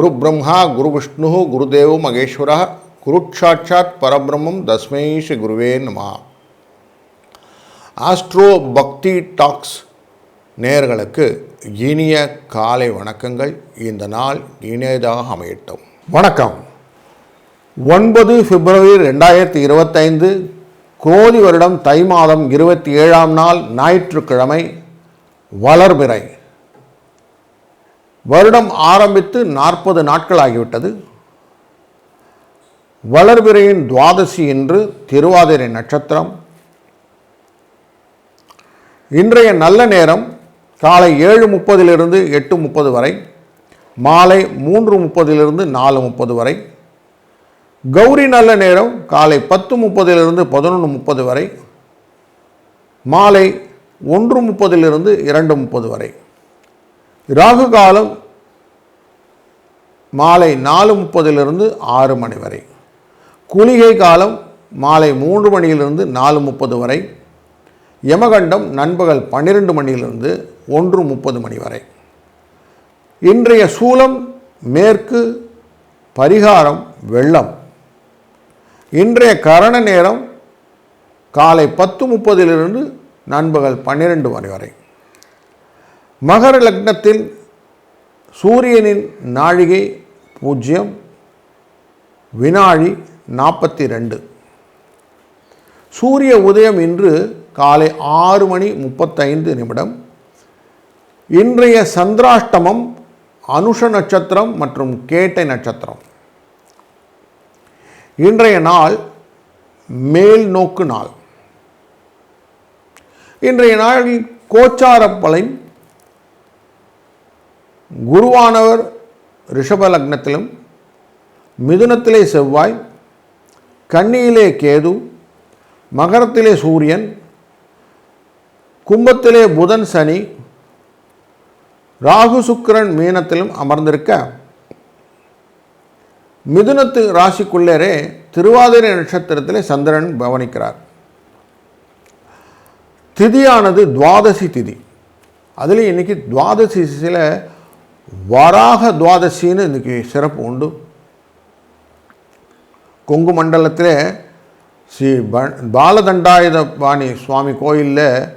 குரு பிரம்மா குரு விஷ்ணு குருதேவ் மகேஸ்வர குருட்சாட்சாத் பரபிரம்மம் தஸ்மை ஸ்ரீ குருவே நம ஆஸ்ட்ரோ பக்தி டாக்ஸ் நேர்களுக்கு இனிய காலை வணக்கங்கள். இந்த நாள் இனியதாக அமையட்டும். வணக்கம். ஒன்பது பிப்ரவரி ரெண்டாயிரத்தி இருபத்தைந்து கோதி வருடம் தை மாதம் இருபத்தி ஏழாம் நாள் ஞாயிற்றுக்கிழமை வளர்பிறை. வருடம் ஆரம்பித்து நாற்பது நாட்கள் ஆகிவிட்டது வளர்பிறையின் துவாதசி என்று திருவாதிரை நட்சத்திரம். இன்றைய நல்ல நேரம் காலை ஏழு முப்பதிலிருந்து எட்டு முப்பது வரை மாலை மூன்று முப்பதிலிருந்து நாலு முப்பது வரை. கௌரி நல்ல நேரம் காலை பத்து முப்பதிலிருந்து பதினொன்று முப்பது வரை. மாலை ஒன்று முப்பதிலிருந்து இரண்டு முப்பது வரை. ராகு காலம் மாலை நாலு முப்பதிலிருந்து ஆறு மணி வரை. குளிகை காலம் மாலை மூன்று மணியிலிருந்து நாலு முப்பது வரை. யமகண்டம் நண்பகல் பன்னிரெண்டு மணியிலிருந்து ஒன்று முப்பது மணி வரை. இன்றைய சூலம் மேற்கு பரிகாரம் வெள்ளம். இன்றைய கரண நேரம் காலை பத்து முப்பதிலிருந்து நண்பகல் பன்னிரெண்டு மணி வரை. மகர லக்னத்தில் சூரியனின் நாழிகை பூஜ்ஜியம் வினாழி நாற்பத்தி ரெண்டு சூரிய உதயம் இன்று காலை ஆறு மணி முப்பத்தைந்து நிமிடம். இன்றைய சந்திராஷ்டமம் அனுஷ நட்சத்திரம் மற்றும் கேட்டை நட்சத்திரம். இன்றைய நாள் மேல் நோக்கு நாள். இன்றைய நாளில் கோச்சார பலன் குருவானவர் ரிஷப லக்னத்திலும் மிதுனத்திலே செவ்வாய் கன்னியிலே கேது மகரத்திலே சூரியன் கும்பத்திலே புதன் சனி ராகு சுக்கிரன் மீனத்திலும் அமர்ந்திருக்க மிதுனத்து ராசிக்குள்ளேரே திருவாதிரை நட்சத்திரத்திலே சந்திரன் பவனிக்கிறார் திதியானது துவாதசி திதி. அதில் இன்றைக்கி துவாதசியில் வராக துவாதசின்னு இன்றைக்கி சிறப்பு உண்டு. கொங்கு மண்டலத்தில் ஸ்ரீ ப பாலதண்டாயுத பாணி சுவாமி கோயிலில்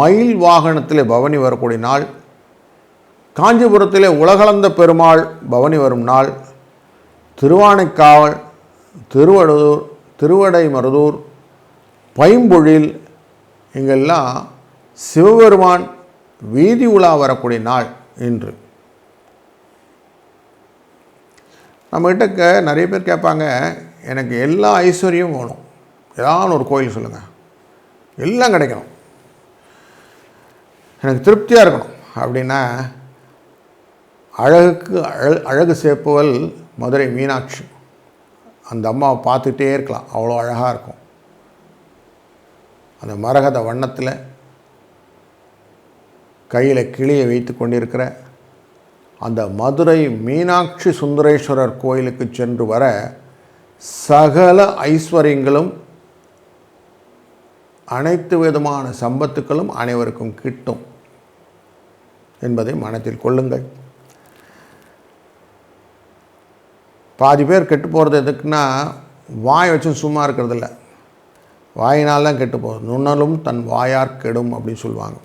மயில் வாகனத்தில் பவனி வரக்கூடிய நாள் காஞ்சிபுரத்தில் உலகளந்த பெருமாள் பவனி வரும் நாள் திருவானைக்காவல் திருவடூர் திருவடைமருதூர் பைம்பொழில் இங்கெல்லாம் சிவபெருமான் வீதி உலா வரக்கூடிய நாள் இன்று. நம்மக்கிட்ட க நிறைய பேர் கேட்பாங்க எனக்கு எல்லா ஐஸ்வர்யமும் வேணும். ஏதாவது ஒரு கோயில் சொல்லுங்கள் எல்லாம் கிடைக்கணும். எனக்கு திருப்தியாக இருக்கணும். அப்படின்னா அழகுக்கு அழ அழகு சேப்புவல் மதுரை மீனாட்சி. அந்த அம்மாவை பார்த்துட்டே இருக்கலாம். அவ்வளோ அழகாக இருக்கும். அந்த மரகத வண்ணத்தில் கையில் கிளியை வைத்து கொண்டிருக்கிற அந்த மதுரை மீனாட்சி சுந்தரேஸ்வரர் கோயிலுக்கு சென்று வர சகல ஐஸ்வர்யங்களும் அனைத்து விதமான சம்பத்துக்களும் அனைவருக்கும் கிட்டும் என்பதை மனத்தில் கொள்ளுங்கள். பாதி பேர் கெட்டு போகிறது எதுக்குன்னா வாய் வச்சு சும்மா இருக்கிறதில்ல. வாயினால் தான் கெட்டு போகுது. நுண்ணலும் தன் வாயார் கெடும் அப்படின்னு சொல்லுவாங்க.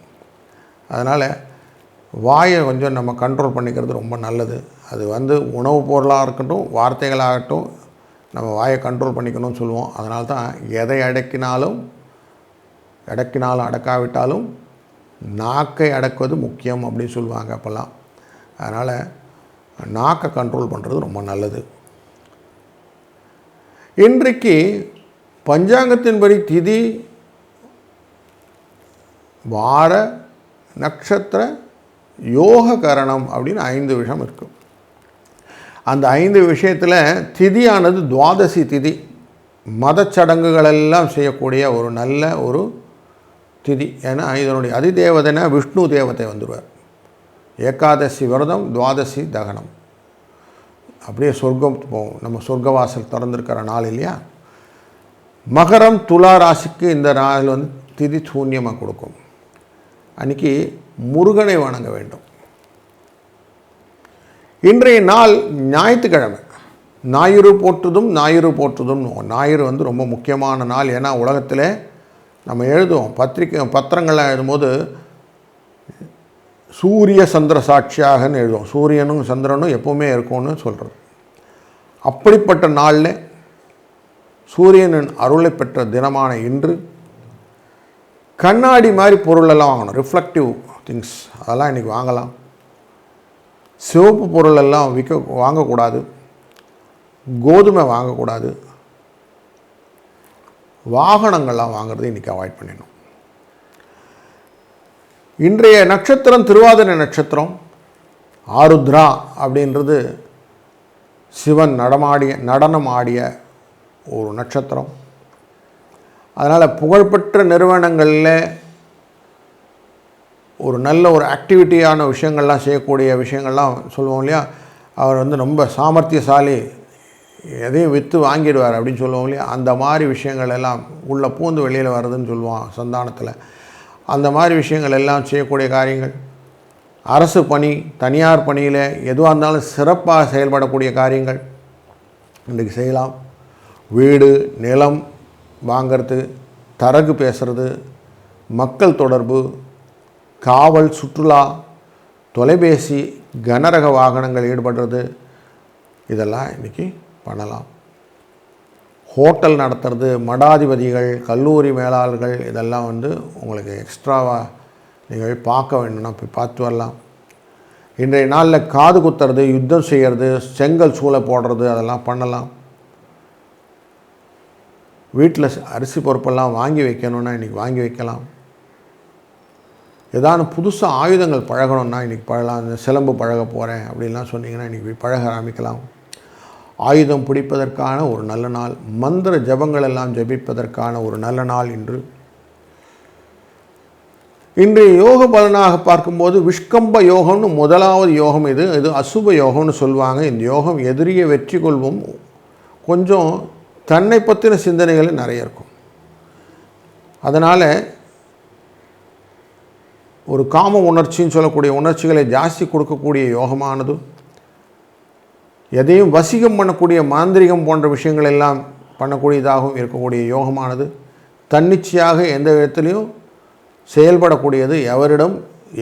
அதனால் வாயை கொஞ்சம் நம்ம கண்ட்ரோல் பண்ணிக்கிறது ரொம்ப நல்லது. அது வந்து உணவுப் பொருளாக இருக்கட்டும் வார்த்தைகளாகட்டும் நம்ம வாயை கண்ட்ரோல் பண்ணிக்கணும்னு சொல்லுவோம். அதனால தான் எதை அடக்கினாலும் அடக்கினாலும் அடக்காவிட்டாலும் நாக்கை அடக்குவது முக்கியம் அப்படின்னு சொல்லுவாங்க அப்போல்லாம். அதனால் நாக்கை கண்ட்ரோல் பண்ணுறது ரொம்ப நல்லது. இன்றைக்கு பஞ்சாங்கத்தின்படி திதி வார நட்சத்திர யோக கரணம் அப்படின்னு ஐந்து விஷயம் இருக்கும் அந்த ஐந்து விஷயத்தில் திதியானது துவாதசி திதி. மதச்சடங்குகளெல்லாம் செய்யக்கூடிய ஒரு நல்ல ஒரு திதி. ஏன்னா இதனுடைய அதிதேவதைனா விஷ்ணு தேவதை வந்துடுவார் ஏகாதசி விரதம் துவாதசி தகனம். அப்படியே சொர்க்கம் போகும் நம்ம சொர்க்கவாசல் திறந்துருக்கிற நாள் இல்லையா? மகரம் துலா ராசிக்கு இந்த நாள் வந்து திதி சூன்யமாக கொடுக்கும். அன்றைக்கி முருகனை வணங்க வேண்டும். இன்றைய நாள் ஞாயிற்றுக்கிழமை. ஞாயிறு போற்றுதும் ஞாயிறு போற்றுதும். ஞாயிறு வந்து ரொம்ப முக்கியமான நாள். ஏன்னா உலகத்தில் நம்ம எழுதுவோம். பத்திரிக்கை பத்திரங்கள்லாம் எழுதும்போது சூரிய சந்திர சாட்சியாகன்னு எழுதுவோம். சூரியனும் சந்திரனும் எப்போவுமே இருக்கும்னு சொல்கிறது அப்படிப்பட்ட நாளில் சூரியனின் அருளை பெற்ற தினமான இன்று கண்ணாடி மாதிரி பொருளெல்லாம் வாங்கணும். ரிஃப்ளெக்டிவ் திங்ஸ் அதெல்லாம் இன்றைக்கி வாங்கலாம். சிவப்பு பொருள் எல்லாம் விற்க வாங்கக்கூடாது. கோதுமை வாங்கக்கூடாது. வாகனங்கள்லாம் வாங்குறதை இன்றைக்கி அவாய்ட் பண்ணிடணும். இன்றைய நட்சத்திரம் திருவாதிரை நட்சத்திரம் ஆருத்ரா அப்படின்றது சிவன் நடமாடிய நடனம் ஆடிய ஒரு நட்சத்திரம். அதனால் புகழ்பெற்ற நிறுவனங்களில் ஒரு நல்ல ஒரு ஆக்டிவிட்டியான விஷயங்கள்லாம் செய்யக்கூடிய விஷயங்கள்லாம் சொல்லுவோம் இல்லையா? அவர் வந்து ரொம்ப சாமர்த்தியசாலி எதையும் விற்று வாங்கிடுவார் அப்படின்னு சொல்லுவோம் இல்லையா? அந்த மாதிரி விஷயங்கள் எல்லாம் உள்ளே பூந்து வெளியில் வர்றதுன்னு சொல்லுவான் சந்தானத்தில். அந்த மாதிரி விஷயங்கள் எல்லாம் செய்யக்கூடிய காரியங்கள் அரசு பணி தனியார் பணியில் எதுவாக இருந்தாலும் சிறப்பாக செயல்படக்கூடிய காரியங்கள். இன்றைக்கு செய்யலாம். வீடு நிலம் வாங்கிறது தரகு பேசுகிறது மக்கள் தொடர்பு காவல் சுற்றுலா தொலைபேசி கனரக வாகனங்கள் ஈடுபடுறது இதெல்லாம் இன்றைக்கி பண்ணலாம். ஹோட்டல் நடத்துறது மடாதிபதிகள் கல்லூரி மேலாளர்கள் இதெல்லாம் வந்து உங்களுக்கு எக்ஸ்ட்ராவாக நீங்கள் பார்க்க வேணும்னா போய் பார்த்து வரலாம். இன்றைய நாளில் காது குத்துறது யுத்தம் செய்கிறது செங்கல் சூளை போடுறது அதெல்லாம் பண்ணலாம். வீட்டில் அரிசி பொறுப்பெல்லாம் வாங்கி வைக்கணுன்னா இன்றைக்கி வாங்கி வைக்கலாம். ஏதாவது புதுசாக ஆயுதங்கள் பழகணும்னா இன்றைக்கி பழகலாம். இந்த சிலம்பு பழக போகிறேன் அப்படின்லாம் சொன்னீங்கன்னா இன்றைக்கி பழக ஆரம்பிக்கலாம். ஆயுதம் பிடிப்பதற்கான ஒரு நல்ல நாள் மந்திர ஜபங்கள் எல்லாம் ஜபிப்பதற்கான ஒரு நல்ல நாள் இன்று. இன்றைய யோக பலனாக பார்க்கும்போது விஷ்கம்ப யோகம்னு முதலாவது யோகம் இது. இது அசுப யோகம்னு சொல்லுவாங்க. இந்த யோகம் எதிரியை வெற்றி கொள்வோம். கொஞ்சம் தன்னை பற்றின சிந்தனைகள் நிறைய இருக்கும். அதனால் ஒரு காம உணர்ச்சின்னு சொல்லக்கூடிய உணர்ச்சிகளை ஜாஸ்தி கொடுக்கக்கூடிய யோகமானது. எதையும் வசிகம் பண்ணக்கூடிய மாந்திரிகம் போன்ற விஷயங்கள் எல்லாம் பண்ணக்கூடியதாகவும் இருக்கக்கூடிய யோகமானது. தன்னிச்சையாக எந்த விதத்துலேயும் செயல்படக்கூடியது எவரிடம்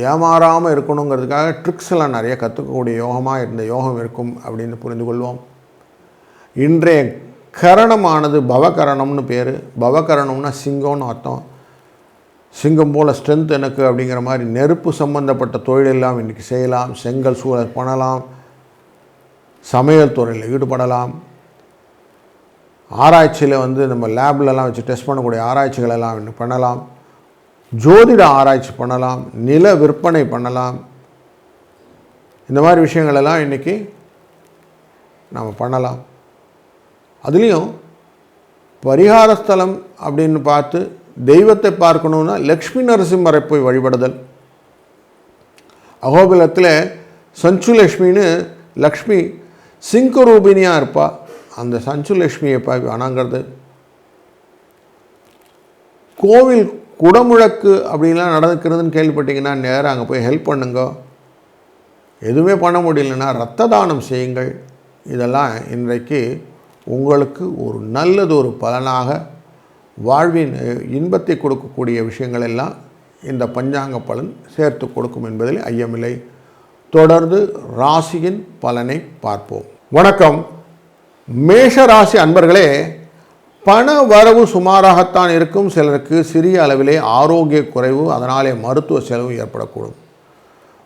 ஏமாறாமல் இருக்கணுங்கிறதுக்காக ட்ரிக்ஸ் எல்லாம் நிறைய கற்றுக்கக்கூடிய யோகமாக இருந்த யோகம் இருக்கும் அப்படின்னு புரிந்து கொள்வோம். இன்றைய கரணமானது பவகரணம்னு பேர். பவகரணம்னா சிங்கம்னு அர்த்தம். சிங்கம் போல் ஸ்ட்ரென்த் எனக்கு அப்படிங்கிற மாதிரி நெருப்பு சம்பந்தப்பட்ட தொழிலெல்லாம் இன்றைக்கி செய்யலாம். செங்கல் சூழல் பண்ணலாம். சமையல் துறையில் ஈடுபடலாம். ஆராய்ச்சியில் வந்து நம்ம லேப்லலாம் வச்சு டெஸ்ட் பண்ணக்கூடிய ஆராய்ச்சிகள் எல்லாம் இன்னும் பண்ணலாம். ஜோதிட ஆராய்ச்சி பண்ணலாம். நில விற்பனை பண்ணலாம். இந்த மாதிரி விஷயங்களெல்லாம் இன்றைக்கி நம்ம பண்ணலாம். அதுலேயும் பரிகாரஸ்தலம் அப்படின்னு பார்த்து தெய்வத்தை பார்க்கணுன்னா லக்ஷ்மி நரசிம்மரை போய் வழிபடுதல். அகோபிலத்தில் சஞ்சு லக்ஷ்மின்னு லக்ஷ்மி சிங்கரூபினியாக இருப்பாள் அந்த சஞ்சு லக்ஷ்மியை போய் வணங்குறது. கோவில் குடமுழக்கு அப்படின்லாம் நடந்துக்கிறதுன்னு கேள்விப்பட்டீங்கன்னா நேராக அங்கே போய் ஹெல்ப் பண்ணுங்க. எதுவுமே பண்ண முடியலன்னா ரத்த தானம் செய்யுங்கள். இதெல்லாம் இன்றைக்கு உங்களுக்கு ஒரு நல்லது ஒரு பலனாக வாழ்வின் இன்பத்தை கொடுக்கக்கூடிய விஷயங்கள் எல்லாம் இந்த பஞ்சாங்க பலன் சேர்த்து கொடுக்கும் என்பதில் ஐயமில்லை. தொடர்ந்து ராசியின் பலனை பார்ப்போம். வணக்கம். மேஷ ராசி அன்பர்களே பண வரவு சுமாராகத்தான் இருக்கும் சிலருக்கு சிறிய அளவிலே ஆரோக்கிய குறைவு அதனாலே மருத்துவ செலவு ஏற்படக்கூடும்.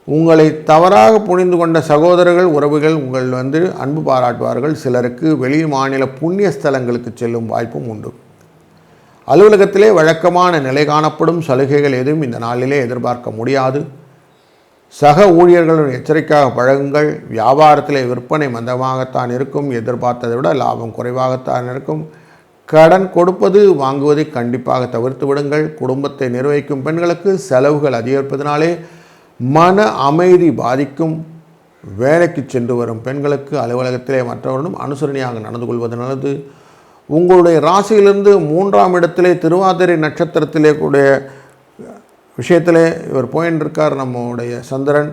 உங்களை தவறாக புரிந்து கொண்ட சகோதரர்கள் உறவுகள் உங்கள் வந்து அன்பு பாராட்டுவார்கள். சிலருக்கு வெளி மாநில புண்ணிய ஸ்தலங்களுக்கு செல்லும் வாய்ப்பும் உண்டு. அலுவலகத்திலே வழக்கமான நிலை காணப்படும் சலுகைகள் எதுவும் இந்த நாளிலே எதிர்பார்க்க முடியாது. சக ஊழியர்களுடன் எச்சரிக்கையாக பழகுங்கள். வியாபாரத்திலே விற்பனை மந்தமாகத்தான் இருக்கும். எதிர்பார்த்ததை விட லாபம் குறைவாகத்தான் இருக்கும். கடன் கொடுப்பது வாங்குவதை கண்டிப்பாக தவிர்த்து விடுங்கள். குடும்பத்தை நிர்வகிக்கும் பெண்களுக்கு செலவுகள் அதிகரிப்பதனாலே மன அமைதி பாதிக்கும். வேலைக்கு சென்று வரும் பெண்களுக்கு அலுவலகத்திலே மற்றவர்களும் அனுசரணையாக நடந்து கொள்வது நல்லது. உங்களுடைய ராசியிலிருந்து மூன்றாம் இடத்திலே திருவாதிரை நட்சத்திரத்திலே கூடிய விஷயத்திலே இவர் போயின்னு இருக்கார் நம்முடைய சந்திரன்.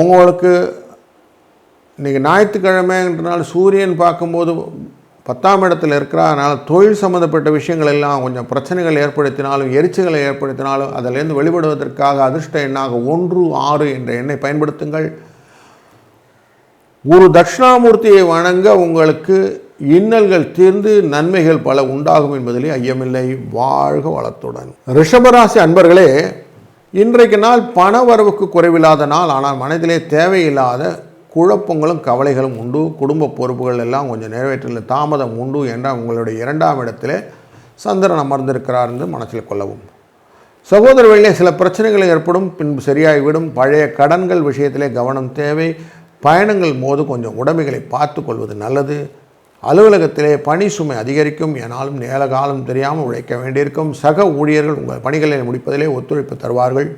உங்களுக்கு இன்றைக்கி ஞாயிற்றுக்கிழமைன்றனால சூரியன் பார்க்கும்போது பத்தாம் இடத்துல இருக்கிறா அதனால் தொழில் சம்மந்தப்பட்ட விஷயங்கள் எல்லாம் கொஞ்சம் பிரச்சனைகள் ஏற்படுத்தினாலும் எரிச்சல்களை ஏற்படுத்தினாலும் அதிலேருந்து வெளிப்படுவதற்காக அதிர்ஷ்ட எண்ணாக ஒன்று ஆறு என்ற எண்ணை பயன்படுத்துங்கள். ஒரு தட்சிணாமூர்த்தியை வணங்க உங்களுக்கு இன்னல்கள் தீர்ந்து நன்மைகள் பல உண்டாகும் என்பதிலே ஐயமில்லை. வாழ்க வளத்துடன். ரிஷபராசி அன்பர்களே இன்றைக்கு நாள் பண வரவுக்கு குறைவில்லாத நாள். ஆனால் மனதிலே தேவையில்லாத குழப்பங்களும் கவலைகளும் உண்டு. குடும்ப பொறுப்புகள் எல்லாம் கொஞ்சம் நிறைவேற்றல தாமதம் உண்டு என்றால் உங்களுடைய இரண்டாம் இடத்திலே சந்திரன் அமர்ந்திருக்கிறார் என்று மனசில் கொள்ளவும். சகோதர வழியிலே சில பிரச்சனைகள் ஏற்படும் பின்பு சரியாகிவிடும். பழைய கடன்கள் விஷயத்திலே கவனம் தேவை. பயணங்கள் போது கொஞ்சம் உடைமைகளை பார்த்து கொள்வது நல்லது. அலுவலகத்திலே பணி சுமை அதிகரிக்கும் எனாலும் நேர காலம் தெரியாமல் உழைக்க வேண்டியிருக்கும். சக ஊழியர்கள் உங்கள் பணிகளை முடிப்பதிலே ஒத்துழைப்பு தருவார்கள்.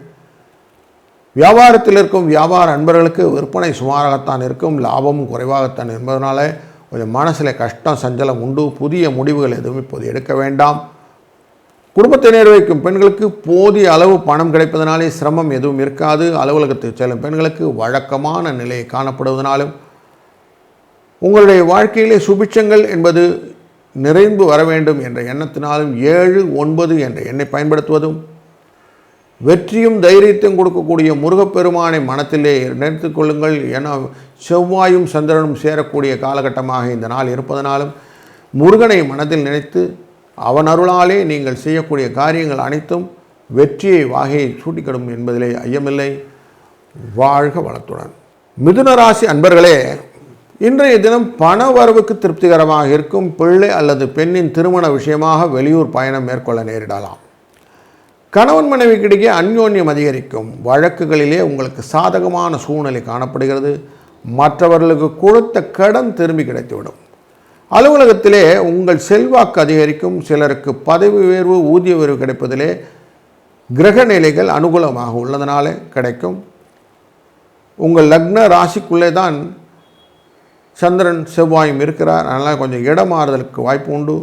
வியாபாரத்தில் இருக்கும் வியாபார அன்பர்களுக்கு விற்பனை சுமாராகத்தான் இருக்கும். லாபமும் குறைவாகத்தான் என்பதனால கொஞ்சம் மனசில் கஷ்டம் சஞ்சலம் உண்டு. புதிய முடிவுகள் எதுவும் இப்போது எடுக்க வேண்டாம். குடும்பத்தை நிர்வகிக்கும் பெண்களுக்கு போதிய அளவு பணம் கிடைப்பதனாலே சிரமம் எதுவும் இருக்காது. அலுவலகத்துக்கு செல்லும் பெண்களுக்கு வழக்கமான நிலை காணப்படுவதனாலும் உங்களுடைய வாழ்க்கையிலே சுபிட்சங்கள் என்பது நிறைந்து வர வேண்டும் என்ற எண்ணத்தினாலும் ஏழு ஒன்பது என்ற எண்ணை பயன்படுத்துவதும் வெற்றியும் தைரியத்தையும் கொடுக்கக்கூடிய முருகப்பெருமானை மனத்திலே நினைத்துக் கொள்ளுங்கள். என செவ்வாயும் சந்திரனும் சேரக்கூடிய காலகட்டமாக இந்த நாள் இருப்பதனாலும் முருகனை மனதில் நினைத்து அவன் அருளாலே நீங்கள் செய்யக்கூடிய காரியங்கள் அனைத்தும் வெற்றியை வாகையை சூட்டிக்கிடும் என்பதிலே ஐயமில்லை. வாழ்க வளத்துடன். மிதுன ராசி அன்பர்களே இன்றைய தினம் பண வரவுக்கு திருப்திகரமாக இருக்கும் பிள்ளை அல்லது பெண்ணின் திருமண விஷயமாக வெளியூர் பயணம் மேற்கொள்ள நேரிடலாம். கணவன் மனைவிக்கிடையே அந்யோன்யம் அதிகரிக்கும். வழக்குகளிலே உங்களுக்கு சாதகமான சூழ்நிலை காணப்படுகிறது. மற்றவர்களுக்கு கொடுத்த கடன் திரும்பி கிடைத்துவிடும். அலுவலகத்திலே உங்கள் செல்வாக்கு அதிகரிக்கும் சிலருக்கு பதவி உயர்வு ஊதிய உயர்வு கிடைப்பதிலே கிரக நிலைகள் அனுகூலமாக உள்ளதனால கிடைக்கும். உங்கள் லக்ன ராசிக்குள்ளே தான் சந்திரன் செவ்வாயும் இருக்கிறார். அதனால் கொஞ்சம் இடமாறுதலுக்கு வாய்ப்பு உண்டு.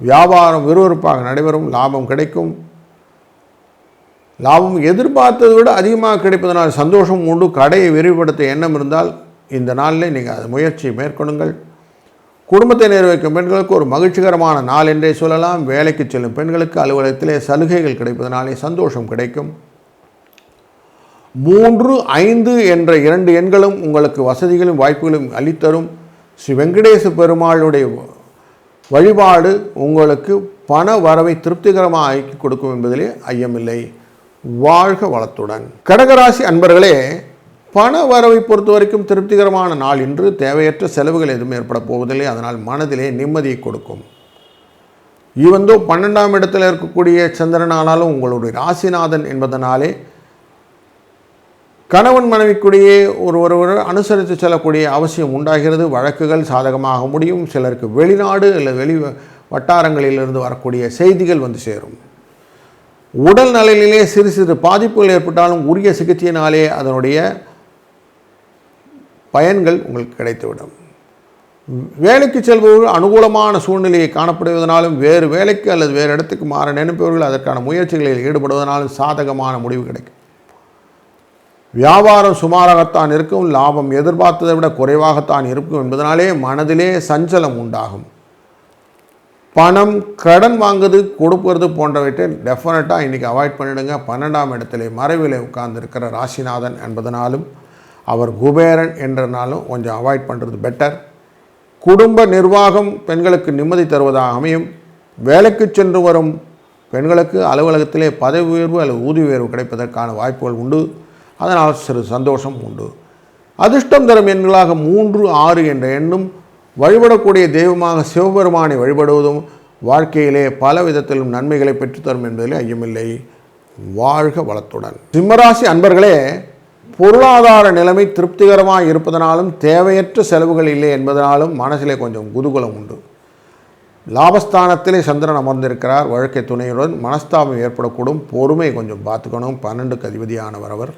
வியாபாரம் விறுவிறுப்பாக நடைபெறும் லாபம் கிடைக்கும். லாபம் எதிர்பார்த்ததை விட அதிகமாக கிடைப்பதனால் சந்தோஷம் உண்டு. கடையை விரிவுபடுத்த எண்ணம் இருந்தால் இந்த நாளில் நீங்கள் அது முயற்சி மேற்கொள்ளுங்கள். குடும்பத்தை நிர்வகிக்கும் பெண்களுக்கு ஒரு மகிழ்ச்சிகரமான நாள் என்றே சொல்லலாம். வேலைக்கு செல்லும் பெண்களுக்கு அலுவலகத்திலே சலுகைகள் கிடைப்பதனாலே சந்தோஷம் கிடைக்கும். மூன்று ஐந்து என்ற இரண்டு எண்களும் உங்களுக்கு வசதிகளும் வாய்ப்புகளும் அளித்தரும். ஸ்ரீ வெங்கடேச பெருமாளுடைய வழிபாடு உங்களுக்கு பண வரவை திருப்திகரமாக ஆக்கி கொடுக்கும் என்பதிலே ஐயமில்லை. வாழ்க வளத்துடன். கடகராசி அன்பர்களே பண வரவை பொறுத்த வரைக்கும் திருப்திகரமான நாள் இன்று. தேவையற்ற செலவுகள் எதுவும் ஏற்பட போவதில்லை. அதனால் மனதிலே நிம்மதியை கொடுக்கும். இவந்தோ பன்னெண்டாம் இடத்தில் இருக்கக்கூடிய சந்திரன் ஆனாலும் உங்களுடைய ராசிநாதன் என்பதனாலே கணவன் மனைவிக்குடியே ஒரு ஒருவர் அனுசரித்து செல்லக்கூடிய அவசியம் உண்டாகிறது. வழக்குகள் சாதகமாக முடியும். சிலருக்கு வெளிநாடு இல்லை வெளி வட்டாரங்களிலிருந்து வரக்கூடிய செய்திகள் வந்து சேரும். உடல் நலனிலே சிறு சிறு பாதிப்புகள் ஏற்பட்டாலும் உரிய சிகிச்சையினாலே அதனுடைய பயன்கள் உங்களுக்கு கிடைத்துவிடும். வேலைக்கு செல்பவர்கள் அனுகூலமான சூழ்நிலையை காணப்படுவதனாலும் வேறு வேலைக்கு அல்லது வேறு இடத்துக்கு மாற நினைப்பவர்கள் அதற்கான முயற்சிகளில் ஈடுபடுவதனாலும் சாதகமான முடிவு கிடைக்கும். வியாபாரம் சுமாராகத்தான் இருக்கும் லாபம் எதிர்பார்த்ததை விட குறைவாகத்தான் இருக்கும் என்பதனாலே மனதிலே சஞ்சலம் உண்டாகும். பணம் கடன் வாங்குறது கொடுப்பது போன்றவற்றை டெஃபினட்டாக இன்றைக்கி அவாய்ட் பண்ணிடுங்க. பன்னெண்டாம் இடத்திலே மறைவிலே உட்கார்ந்திருக்கிற ராசிநாதன் என்பதனாலும் அவர் குபேரன் என்றனாலும் கொஞ்சம் அவாய்ட் பண்ணுறது பெட்டர் குடும்ப நிர்வாகம் பெண்களுக்கு நிம்மதி தருவதாக அமையும். வேலைக்கு சென்று வரும் பெண்களுக்கு அலுவலகத்திலே பதவி உயர்வு அல்லது ஊதிய உயர்வு கிடைப்பதற்கான வாய்ப்புகள் உண்டு. அதனால் சிறு சந்தோஷம் உண்டு. அதிர்ஷ்டம் தரும் எண்களாக மூன்று ஆறு என்ற எண்ணும் வழிபடக்கூடிய தெய்வமாக சிவபெருமானை வழிபடுவதும் வாழ்க்கையிலே பல விதத்திலும் நன்மைகளை பெற்றுத்தரும் என்பதிலே ஐயமில்லை. வாழ்க வளத்துடன். சிம்மராசி அன்பர்களே பொருளாதார நிலைமை திருப்திகரமாக இருப்பதனாலும் தேவையற்ற செலவுகள் இல்லை என்பதனாலும் மனசிலே கொஞ்சம் குதூகலம் உண்டு. லாபஸ்தானத்திலே சந்திரன் அமர்ந்திருக்கிறார். வழக்கை துணையுடன் மனஸ்தாபம் ஏற்படக்கூடும். பொறுமை கொஞ்சம் பார்த்துக்கணும். பன்னெண்டுக்கு அதிபதியானவர் அவர்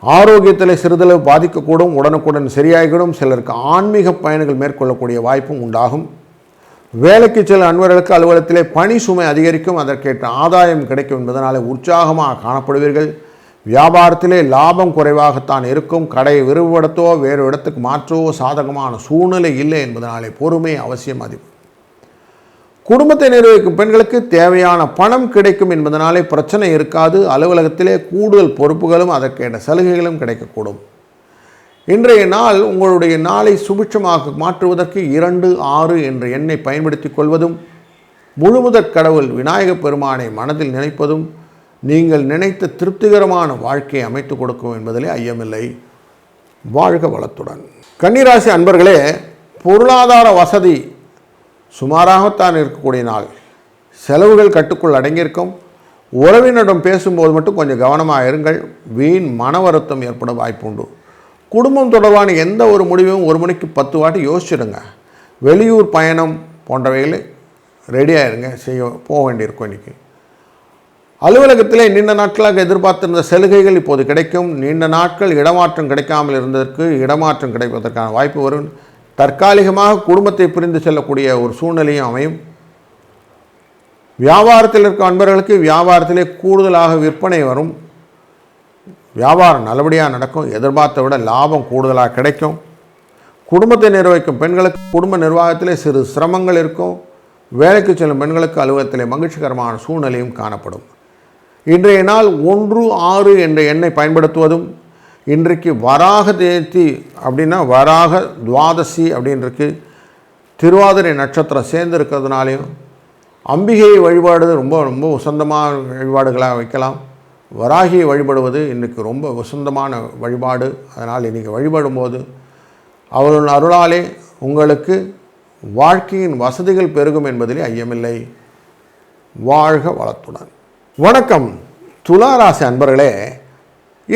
ஆரோக்கியத்தில் சிறிதளவு பாதிக்கக்கூடும். உடனுக்குடன் சரியாகிவிடும் சிலருக்கு ஆன்மீக பயணங்கள் மேற்கொள்ளக்கூடிய வாய்ப்பும் உண்டாகும். வேலைக்கு செல்லும் அன்பர்களுக்கு அலுவலகத்திலே பணி சுமை அதிகரிக்கும். அதற்கேற்ற ஆதாயம் கிடைக்கும் என்பதனாலே உற்சாகமாக காணப்படுவீர்கள். வியாபாரத்திலே லாபம் குறைவாகத்தான் இருக்கும். கடையை விரிவுபடுத்தவோ வேறு இடத்துக்கு மாற்றவோ சாதகமான சூழ்நிலை இல்லை என்பதனாலே பொறுமை அவசியம் அதிகம் குடும்பத்தை நிர்வகிக்கும் பெண்களுக்கு தேவையான பணம் கிடைக்கும் என்பதனாலே பிரச்சனை இருக்காது. அலுவலகத்திலே கூடுதல் பொறுப்புகளும் அதற்கேற்ற சலுகைகளும் கிடைக்கக்கூடும். இன்றைய நாள் உங்களுடைய நாளை சுபிட்சமாக மாற்றுவதற்கு இரண்டு ஆறு என்ற எண்ணை பயன்படுத்திக் கொள்வதும் முழுமுதற் கடவுள் விநாயகப் பெருமானை மனதில் நினைப்பதும் நீங்கள் நினைத்த திருப்திகரமான வாழ்க்கையை அமைத்து கொடுக்கும் என்பதிலே ஐயமில்லை. வாழ்க வளத்துடன். கன்னிராசி அன்பர்களே பொருளாதார வசதி சுமாராகத்தான் இருக்கக்கூடிய நாள். செலவுகள் கட்டுக்குள் அடங்கியிருக்கும். உறவினரிடம் பேசும்போது மட்டும் கொஞ்சம் கவனமாக இருங்கள். வீண் மன வருத்தம் ஏற்பட வாய்ப்புண்டு. குடும்பம் தொடர்பான எந்த ஒரு முடிவும் ஒரு மணிக்கு பத்து வாட்டி யோசிச்சிடுங்க. வெளியூர் பயணம் போன்றவைகளை ரெடியாகிருங்க செய்ய போக வேண்டியிருக்கும் இன்றைக்கி அலுவலகத்திலே நீண்ட நாட்களாக எதிர்பார்த்திருந்த சலுகைகள் இப்போது கிடைக்கும். நீண்ட நாட்கள் இடமாற்றம் கிடைக்காமல் இருந்ததற்கு இடமாற்றம் கிடைப்பதற்கான வாய்ப்பு வரும். தற்காலிகமாக குடும்பத்தை பிரிந்து செல்லக்கூடிய ஒரு சூழ்நிலையும் அமையும். வியாபாரத்தில் இருக்க அன்பர்களுக்கு வியாபாரத்திலே கூடுதலாக விற்பனை வரும். வியாபாரம் நல்லபடியாக நடக்கும். எதிர்பார்த்த விட லாபம் கூடுதலாக கிடைக்கும். குடும்பத்தை நிர்வகிக்கும் பெண்களுக்கு குடும்ப நிர்வாகத்திலே சிறு சிரமங்கள் இருக்கும். வேலைக்கு செல்லும் பெண்களுக்கு அலுவலகத்திலே மகிழ்ச்சிகரமான சூழ்நிலையும் காணப்படும். இன்றைய நாள் ஒன்று ஆறு என்ற எண்ணை பயன்படுத்துவதும் இன்றைக்கு வராக தேதி அப்படின்னா வராக துவாதசி அப்படின்றிருக்கு. திருவாதிரை நட்சத்திரம் சேர்ந்து இருக்கிறதுனாலையும் அம்பிகையை வழிபாடு ரொம்ப ரொம்ப உசந்தமான வழிபாடுகளாக வைக்கலாம். வராகியை வழிபடுவது இன்றைக்கு ரொம்ப உசந்தமான வழிபாடு. அதனால் இன்றைக்கி வழிபடும்போது அவர்கள் அருளாலே உங்களுக்கு வாழ்க்கையின் வசதிகள் பெருகும் என்பதிலே ஐயமில்லை. வாழ்க வளத்துடன். வணக்கம். துளாராசி அன்பர்களே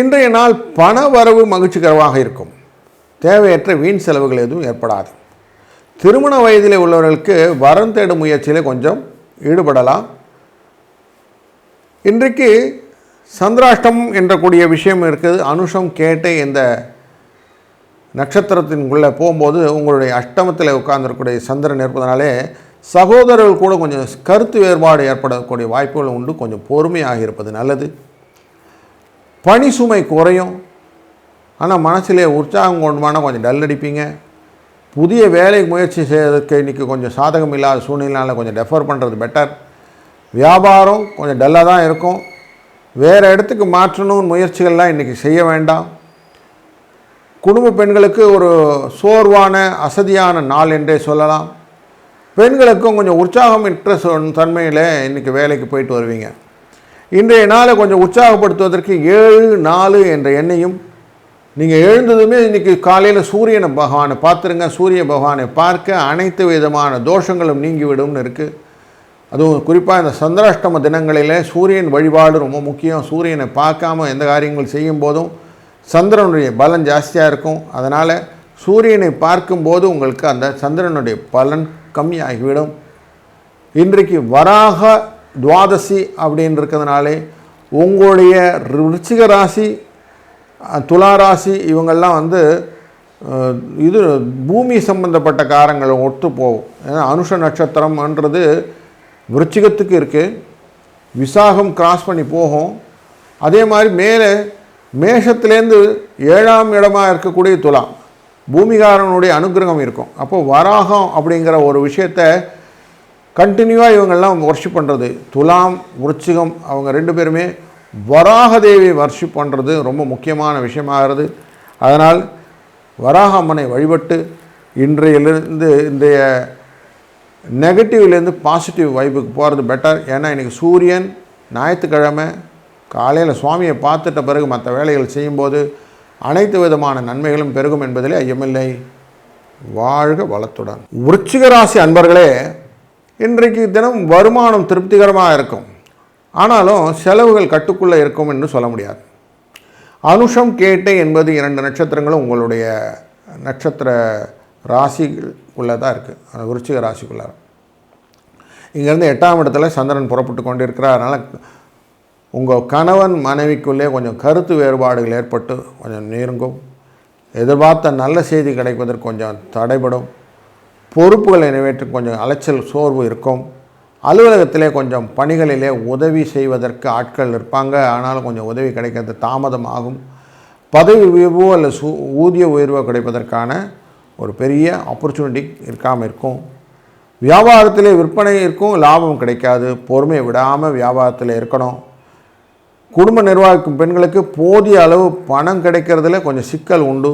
இன்றைய நாள் பண வரவு மகிழ்ச்சிகரமாக இருக்கும். தேவையற்ற வீண் செலவுகள் எதுவும் ஏற்படாது. திருமண வயதிலே உள்ளவர்களுக்கு வரம் தேடும் முயற்சியில் கொஞ்சம் ஈடுபடலாம். இன்றைக்கு சந்திராஷ்டம் என்ற கூடிய விஷயம் இருக்குது. அனுஷம் கேட்டை இந்த நட்சத்திரத்தின்குள்ளே போகும்போது உங்களுடைய அஷ்டமத்தில் உட்கார்ந்துருக்கக்கூடிய சந்திரன் இருப்பதனாலே சகோதரர்கள் கூட கொஞ்சம் கருத்து வேறுபாடு ஏற்படக்கூடிய வாய்ப்புகள் உண்டு. கொஞ்சம் பொறுமையாக இருப்பது நல்லது. பணி சுமை குறையும். ஆனால் மனசிலே உற்சாகம் கொண்டுமான கொஞ்சம் டல் அடிப்பீங்க. புதிய வேலை முயற்சி செய்வதற்கு இன்றைக்கி கொஞ்சம் சாதகம் இல்லாத சூழ்நிலைனால கொஞ்சம் டெஃபர் பண்ணுறது பெட்டர் வியாபாரம் கொஞ்சம் டல்லாக தான் இருக்கும். வேறு இடத்துக்கு மாற்றணும்னு முயற்சிகள்லாம் இன்றைக்கி செய்ய வேண்டாம். குடும்ப பெண்களுக்கு ஒரு சோர்வான அசதியான நாள் என்றே சொல்லலாம். பெண்களுக்கும் கொஞ்சம் உற்சாகம் இன்ட்ரெஸ்ட் தன்மையில் இன்றைக்கி வேலைக்கு போயிட்டு வருவீங்க. இன்றைய நாளை கொஞ்சம் உற்சாகப்படுத்துவதற்கு ஏழு நாலு என்ற எண்ணையும் நீங்கள் எழுந்ததுமே இன்றைக்கி காலையில் சூரியனை பகவானை பார்த்துருங்க சூரிய பகவானை பார்க்க அனைத்து விதமான தோஷங்களும் நீங்கிவிடும்னு இருக்குது அதுவும் குறிப்பாக இந்த சந்திராஷ்டம தினங்களில் சூரியன் வழிபாடு ரொம்ப முக்கியம். சூரியனை பார்க்காம எந்த காரியங்கள் செய்யும் போதும் சந்திரனுடைய பலன் ஜாஸ்தியாக இருக்கும். அதனால் சூரியனை பார்க்கும்போது உங்களுக்கு அந்த சந்திரனுடைய பலன் கம்மியாகிவிடும். இன்றைக்கு வராக துவாதசி அப்படின்னு இருக்கிறதுனாலே உங்களுடைய ருச்சிக ராசி துலா ராசி இவங்கெல்லாம் வந்து இது பூமி சம்பந்தப்பட்ட காரங்கள் ஒத்து போகும். ஏன்னா அனுஷ நட்சத்திரம்ன்றது விருச்சிகத்துக்கு இருக்குது விசாகம் கிராஸ் பண்ணி போகும். அதே மாதிரி மேலே மேஷத்துலேருந்து ஏழாம் இடமாக இருக்கக்கூடிய துலாம். பூமிகாரனுடைய அனுகிரகம் இருக்கும். அப்போ வராகம் அப்படிங்கிற ஒரு விஷயத்தை கண்டினியூவாக இவங்கெல்லாம் ஒர்ஷிப் பண்ணுறது துலாம் விருச்சிகம் அவங்க ரெண்டு பேருமே வராக தேவியை வர்ஷிப் பண்ணுறது ரொம்ப முக்கியமான விஷயமாகிறது அதனால் வராக அம்மனை வழிபட்டு இன்றையிலிருந்து இன்றைய நெகட்டிவ்லேருந்து பாசிட்டிவ் வைப்புக்கு போகிறது பெட்டர் ஏன்னா இன்றைக்கி சூரியன் ஞாயிற்றுக்கிழமை காலையில் சுவாமியை பார்த்துட்ட பிறகு மற்ற வேலைகள் செய்யும்போது அனைத்து விதமான நன்மைகளும் பெருகும் என்பதிலே ஐயமில்லை வாழ்க வளத்துடன். விருச்சிக ராசி அன்பர்களே இன்றைக்கு தினம் வருமானம் திருப்திகரமாக இருக்கும். ஆனாலும் செலவுகள் கட்டுக்குள்ளே இருக்கும் என்று சொல்ல முடியாது. அனுஷம் கேட்டை என்பது இரண்டு நட்சத்திரங்களும் உங்களுடைய நட்சத்திர ராசிக்குள்ளே தான் இருக்குது விருச்சிக ராசிக்குள்ளே இங்கேருந்து எட்டாம் இடத்துல சந்திரன் புறப்பட்டு கொண்டிருக்கிறார். அதனால் உங்கள் கணவன் மனைவிக்குள்ளே கொஞ்சம் கருத்து வேறுபாடுகள் ஏற்பட்டு கொஞ்சம் நெருங்கும். எதிர்பார்த்த நல்ல செய்தி கிடைப்பதற்கு கொஞ்சம் தடைபடும். பொறுப்புகளை நிறைவேற்ற கொஞ்சம் அலைச்சல் சோர்வு இருக்கும். அலுவலகத்திலே கொஞ்சம் பணிகளிலே உதவி செய்வதற்கு ஆட்கள் இருப்பாங்க. ஆனாலும் கொஞ்சம் உதவி கிடைக்கிறது தாமதமாகும். பதவி உயர்வோ அல்லது சு ஊதிய உயர்வோ கிடைப்பதற்கான ஒரு பெரிய ஆப்பர்ச்சுனிட்டி இருக்காமல் இருக்கும். வியாபாரத்திலே விற்பனை இருக்கும் லாபம் கிடைக்காது. பொறுமையை விடாமல் வியாபாரத்தில் இருக்கணும். குடும்ப நிர்வாகிக்கும் பெண்களுக்கு போதிய அளவு பணம் கிடைக்கிறதுல கொஞ்சம் சிக்கல் உண்டு.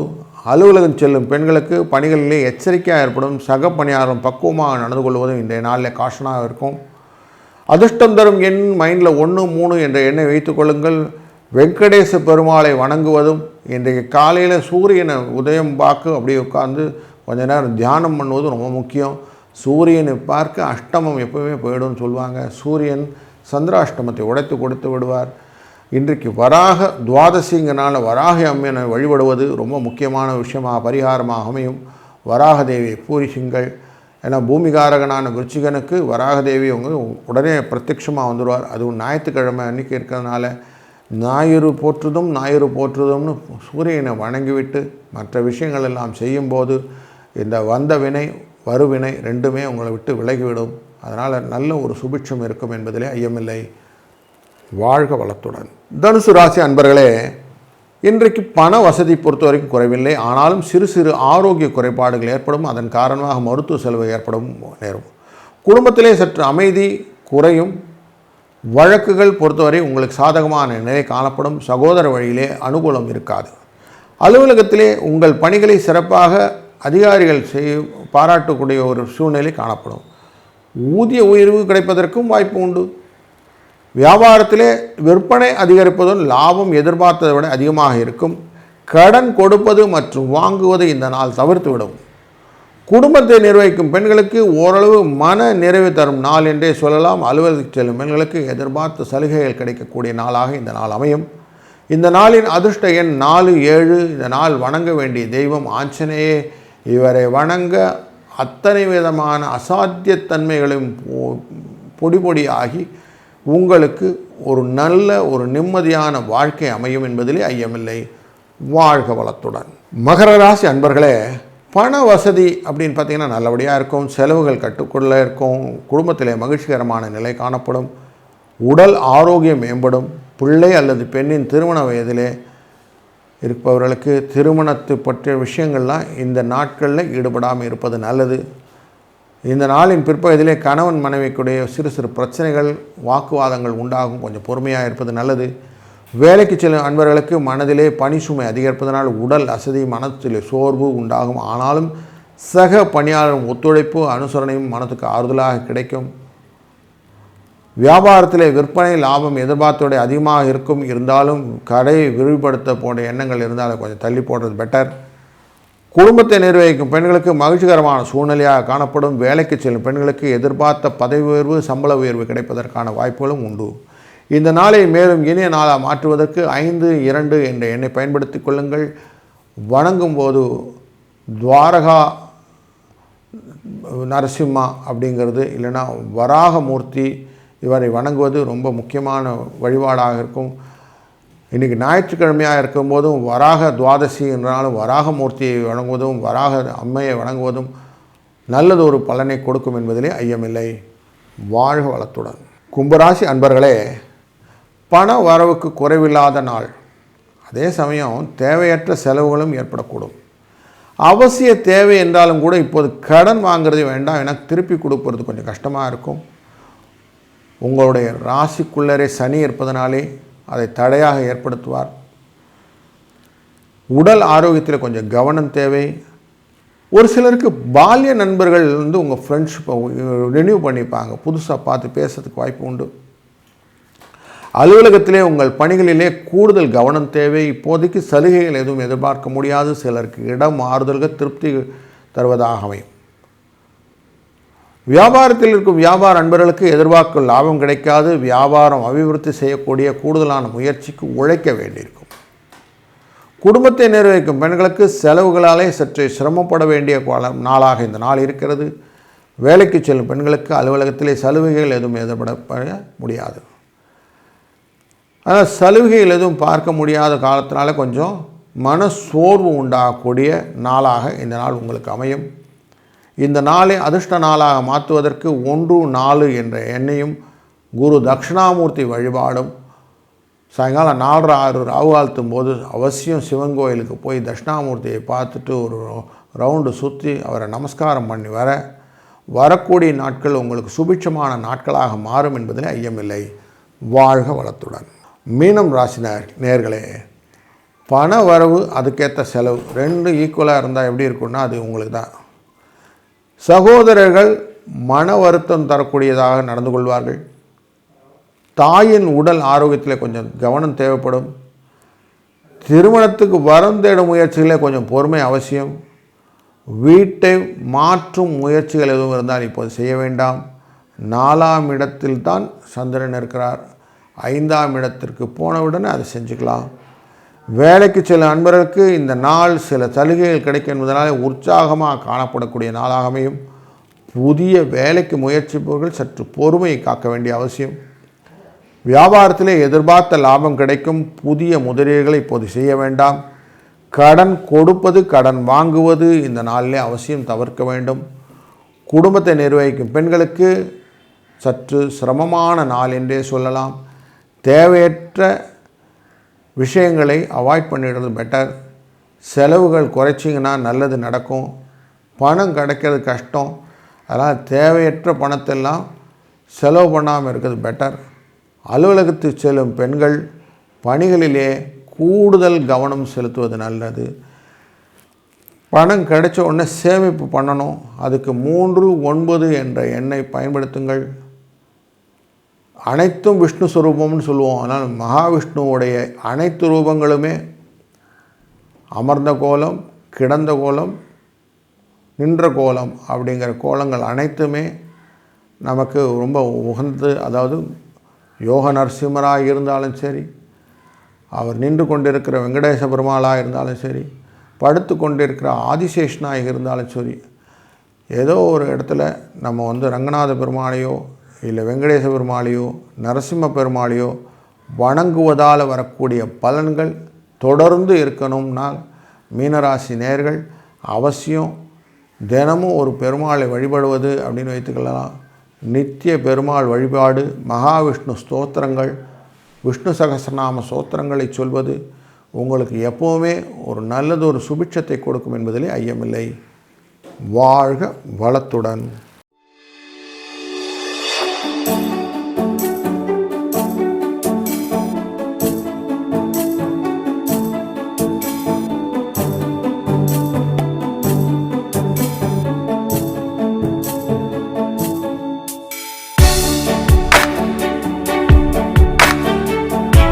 அலுவலகம் செல்லும் பெண்களுக்கு பணிகளிலே எச்சரிக்கையாக ஏற்படும். சக பணியாளரும் பக்குவமாக நடந்து கொள்வதும் இன்றைய நாளில் காஷனாக இருக்கும். அதிர்ஷ்டம் தரும் எண் மைண்டில் ஒன்று மூணு என்ற எண்ணை வைத்துக்கொள்ளுங்கள் வெங்கடேச பெருமாளை வணங்குவதும் இன்றைக்கு காலையில் சூரியனை உதயம் பார்க்க அப்படியே உட்காந்து கொஞ்ச நேரம் தியானம் பண்ணுவதும் ரொம்ப முக்கியம். சூரியனை பார்க்க அஷ்டமம் எப்பவுமே போயிடும்னு சொல்லுவாங்க. சூரியன் சந்திராஷ்டமத்தை உடைத்து கொடுத்து விடுவார். இன்றைக்கு வராக துவாதசிங்கனால் வராக அம்மனை வழிபடுவது ரொம்ப முக்கியமான விஷயமாக பரிகாரமாக அமையும். வராக தேவியை பூரிசிங்கள் ஏன்னா பூமிகாரகனான விருச்சிகனுக்கு வராக தேவி அவங்க உடனே பிரத்யட்சமாக வந்துடுவார் அதுவும் ஞாயிற்றுக்கிழமை அன்றைக்கி இருக்கிறதுனால ஞாயிறு போற்றுதும் ஞாயிறு போற்றுதும்னு சூரியனை வணங்கிவிட்டு மற்ற விஷயங்கள் எல்லாம் செய்யும்போது இந்த வந்த வினை வருவினை ரெண்டுமே உங்களை விட்டு விலகிவிடும். அதனால் நல்ல ஒரு சுபிட்சம் இருக்கும் என்பதிலே ஐயமில்லை. வாழ்க வளத்துடன். தனுசு ராசி அன்பர்களே இன்றைக்கு பண வசதி பொறுத்த வரைக்கும் குறைவில்லை. ஆனாலும் சிறு சிறு ஆரோக்கிய குறைபாடுகள் ஏற்படும். அதன் காரணமாக மருத்துவ செலவு ஏற்படும் நேரும். குடும்பத்திலே சற்று அமைதி குறையும். வழக்குகள் பொறுத்தவரை உங்களுக்கு சாதகமான நிலை காணப்படும். சகோதர வழியிலே அனுகூலம் இருக்காது. அலுவலகத்திலே உங்கள் பணிகளை சிறப்பாக அதிகாரிகள் செய் பாராட்டக்கூடிய ஒரு சூழ்நிலை காணப்படும். ஊதிய உயர்வு கிடைப்பதற்கும் வாய்ப்பு உண்டு. வியாபாரத்திலே விற்பனை அதிகரிப்பதும் லாபம் எதிர்பார்த்ததை விட அதிகமாக இருக்கும். கடன் கொடுப்பது மற்றும் வாங்குவதை இந்த நாள் தவிர்த்துவிடும். குடும்பத்தை நிர்வகிக்கும் பெண்களுக்கு ஓரளவு மன நிறைவு தரும் நாள் என்றே சொல்லலாம். அலுவலகத்துக்கு செல்லும் பெண்களுக்கு எதிர்பார்த்த சலுகைகள் கிடைக்கக்கூடிய நாளாக இந்த நாள் அமையும். இந்த நாளின் அதிர்ஷ்ட எண் நாலு ஏழு. இந்த நாள் வணங்க வேண்டிய தெய்வம் ஆஞ்சநேயே. இவரை வணங்க அத்தனை விதமான அசாத்தியத்தன்மைகளையும் பொ- பொடி பொடியாகி உங்களுக்கு ஒரு நல்ல ஒரு நிம்மதியான வாழ்க்கை அமையும் என்பதிலே ஐயமில்லை. வாழ்க வளத்துடன். மகர ராசி அன்பர்களே பண வசதி அப்படின்னு பார்த்தீங்கன்னா நல்லபடியாக இருக்கும். செலவுகள் கட்டுக்குள்ளே இருக்கும். குடும்பத்திலே மகிழ்ச்சிகரமான நிலை காணப்படும். உடல் ஆரோக்கியம் மேம்படும். பிள்ளை அல்லது பெண்ணின் திருமண வயதிலே இருப்பவர்களுக்கு திருமணத்தை பற்றிய விஷயங்கள்லாம் இந்த நாட்களில் ஈடுபடாமல் இருப்பது நல்லது. இந்த நாளின் பிற்பகுதியிலே கணவன் மனைவிக்குடைய சிறு சிறு பிரச்சனைகள் வாக்குவாதங்கள் உண்டாகும். கொஞ்சம் பொறுமையாக இருப்பது நல்லது. வேலைக்கு செல்லும் அன்பர்களுக்கு மனதிலே பணி சுமை அதிகரிப்பதனால் உடல் அசதி மனத்திலே சோர்வு உண்டாகும். ஆனாலும் சக பணியாளரும் ஒத்துழைப்பு அனுசரணையும் மனதுக்கு ஆறுதலாக கிடைக்கும். வியாபாரத்திலே விற்பனை லாபம் எதிர்பார்த்தோடு அதிகமாக இருக்கும். இருந்தாலும் கடை விரிவுபடுத்த போன்ற எண்ணங்கள் இருந்தாலும் கொஞ்சம் தள்ளி போடுறது பெட்டர் குடும்பத்தை நிர்வகிக்கும் பெண்களுக்கு மகிழ்ச்சிகரமான சூழ்நிலையாக காணப்படும் வேலைக்கு செல்லும் பெண்களுக்கு எதிர்பார்த்த பதவி உயர்வு சம்பள உயர்வு கிடைப்பதற்கான வாய்ப்புகளும் உண்டு. இந்த நாளை மேலும் இனிய நாளாக மாற்றுவதற்கு ஐந்து இரண்டு என்ற எண்ணை பயன்படுத்திக் கொள்ளுங்கள். வணங்கும் போது துவாரகா நரசிம்மா அப்படிங்கிறது இல்லைன்னா வராகமூர்த்தி இவரை வணங்குவது ரொம்ப முக்கியமான வழிபாடாக இருக்கும். இன்றைக்கி ஞாயிற்றுக்கிழமையாக இருக்கும்போதும் வராக துவாதசி என்றாலும் வராகமூர்த்தியை வணங்குவதும் வராக அம்மையை வணங்குவதும் நல்லது ஒரு பலனை கொடுக்கும் என்பதிலே ஐயமில்லை. வாழ்க வளத்துடன். கும்பராசி அன்பர்களே பண வரவுக்கு குறைவில்லாத நாள். அதே சமயம் தேவையற்ற செலவுகளும் ஏற்படக்கூடும். அவசிய தேவை என்றாலும் கூட இப்போது கடன் வாங்குறது வேண்டாம் எனக்கு திருப்பி கொடுப்பது கொஞ்சம் கஷ்டமாக இருக்கும். உங்களுடைய ராசிக்குள்ளரே சனி இருப்பதனாலே அதை தடையாக ஏற்படுத்துவார். உடல் ஆரோக்கியத்தில் கொஞ்சம் கவனம் தேவை. ஒரு சிலருக்கு பால்ய நண்பர்கள் வந்து உங்கள் ஃப்ரெண்ட்ஷிப்பை ரினியூ பண்ணிப்பாங்க. புதுசாக பார்த்து பேசுறதுக்கு வாய்ப்பு உண்டு. அலுவலகத்திலே உங்கள் பணிகளிலே கூடுதல் கவனம் தேவை. இப்போதைக்கு சலுகைகள் எதுவும் எதிர்பார்க்க முடியாது. சிலருக்கு இடம் மாறுதல்கள் திருப்தி தருவதாக அமையும். வியாபாரத்தில் இருக்கும் வியாபார அன்பர்களுக்கு எதிர்பார்க்கும் லாபம் கிடைக்காது வியாபாரம் அபிவிருத்தி செய்யக்கூடிய கூடுதலான முயற்சிக்கு உழைக்க வேண்டியிருக்கும். குடும்பத்தை நிர்வகிக்கும் பெண்களுக்கு செலவுகளாலே சற்று சிரமப்பட வேண்டிய காலம் நாளாக இந்த நாள் இருக்கிறது. வேலைக்கு செல்லும் பெண்களுக்கு அலுவலகத்திலே சலுகைகள் எதுவும் எதிர்பட முடியாது. ஆனால் சலுகைகள் எதுவும் பார்க்க முடியாத காலத்தினால கொஞ்சம் மன சோர்வு உண்டாகக்கூடிய நாளாக இந்த நாள் உங்களுக்கு அமையும். இந்த நாளை அதிர்ஷ்ட நாளாக மாற்றுவதற்கு ஒன்று நாலு என்ற எண்ணையும் குரு தட்சிணாமூர்த்தி வழிபாடும் சாயங்காலம் நாலரை ஆறு ராகு காலத்தும் போது அவசியம் சிவன் கோயிலுக்கு போய் தட்சிணாமூர்த்தியை பார்த்துட்டு ஒரு ரவுண்டு சுற்றி அவரை நமஸ்காரம் பண்ணி வர வரக்கூடிய நாட்கள் உங்களுக்கு சுபிட்சமான நாட்களாக மாறும் என்பதில் ஐயமில்லை. வாழ்க வளத்துடன். மீனம் ராசினர் நேர்களே பண வரவு அதுக்கேற்ற செலவு. ரெண்டு ஈக்குவலாக இருந்தால் எப்படி இருக்குன்னா அது உங்களுக்கு தான். சகோதரர்கள் மன வருத்தம் தரக்கூடியதாக நடந்து கொள்வார்கள். தாயின் உடல் ஆரோக்கியத்தில் கொஞ்சம் கவனம் தேவைப்படும். திருமணத்துக்கு வரம் தேடும் முயற்சிகளே கொஞ்சம் பொறுமை அவசியம். வீட்டை மாற்றும் முயற்சிகள் எதுவும் இருந்தால் இப்போது செய்ய வேண்டாம். நாலாம் இடத்தில் தான் சந்திரன் இருக்கிறார். ஐந்தாம் இடத்திற்கு போனவுடனே அதை செஞ்சுக்கலாம். வேலைக்கு சில அன்பர்களுக்கு இந்த நாள் சில சலுகைகள் கிடைக்கும் என்பதனால் உற்சாகமாக காணப்படக்கூடிய நாளாக அமையும் புதிய வேலைக்கு முயற்சிப்பவர்கள் சற்று பொறுமையை காக்க வேண்டிய அவசியம். வியாபாரத்திலே எதிர்பார்த்த லாபம் கிடைக்கும். புதிய முதலீடுகளை இப்போது செய்ய வேண்டாம். கடன் கொடுப்பது கடன் வாங்குவது இந்த நாளிலே அவசியம் தவிர்க்க வேண்டும். குடும்பத்தை நிர்வகிக்கும் பெண்களுக்கு சற்று சிரமமான நாள் என்றே சொல்லலாம். தேவையற்ற விஷயங்களை அவாய்ட் பண்ணிடுறது பெட்டர் செலவுகள் குறைச்சிங்கன்னா நல்லது நடக்கும். பணம் கிடைக்கிறது கஷ்டம். அதனால் தேவையற்ற பணத்தெல்லாம் செலவு பண்ணாமல் இருக்கிறது பெட்டர் அலுவலகத்துக்கு செல்லும் பெண்கள் பணிகளிலே கூடுதல் கவனம் செலுத்துவது நல்லது. பணம் கிடைச்ச உடனே சேமிப்பு பண்ணணும். அதுக்கு மூன்று ஒன்பது என்ற எண்ணை பயன்படுத்துங்கள். அனைத்தும் விஷ்ணு ஸ்வரூபம்னு சொல்லுவோம். ஆனால் மகாவிஷ்ணுவுடைய அனைத்து ரூபங்களுமே அமர்ந்த கோலம் கிடந்த கோலம் நின்ற கோலம் அப்படிங்கிற கோலங்கள் அனைத்துமே நமக்கு ரொம்ப உகந்து அதாவது யோக நரசிம்மராக இருந்தாலும் சரி அவர் நின்று கொண்டிருக்கிற வெங்கடேச பெருமாளாக இருந்தாலும் சரி படுத்து கொண்டிருக்கிற ஆதிசேஷனாக இருந்தாலும் சரி ஏதோ ஒரு இடத்துல நம்ம வந்து ரங்கநாத பெருமாளையோ இல்லை வெங்கடேச பெருமாளையோ நரசிம்ம பெருமாளையோ வணங்குவதால் வரக்கூடிய பலன்கள் தொடர்ந்து இருக்கணும்னால் மீனராசி நேர்கள் அவசியம் தினமும் ஒரு பெருமாளை வழிபடுவது அப்படின்னு வைத்துக்கொள்ளலாம். நித்திய பெருமாள் வழிபாடு மகாவிஷ்ணு ஸ்தோத்திரங்கள் விஷ்ணு சகசிரநாம ஸ்தோத்திரங்களை சொல்வது உங்களுக்கு எப்போவுமே ஒரு நல்லது ஒரு சுபிட்சத்தை கொடுக்கும் என்பதிலே ஐயமில்லை. வாழ்க வளத்துடன்.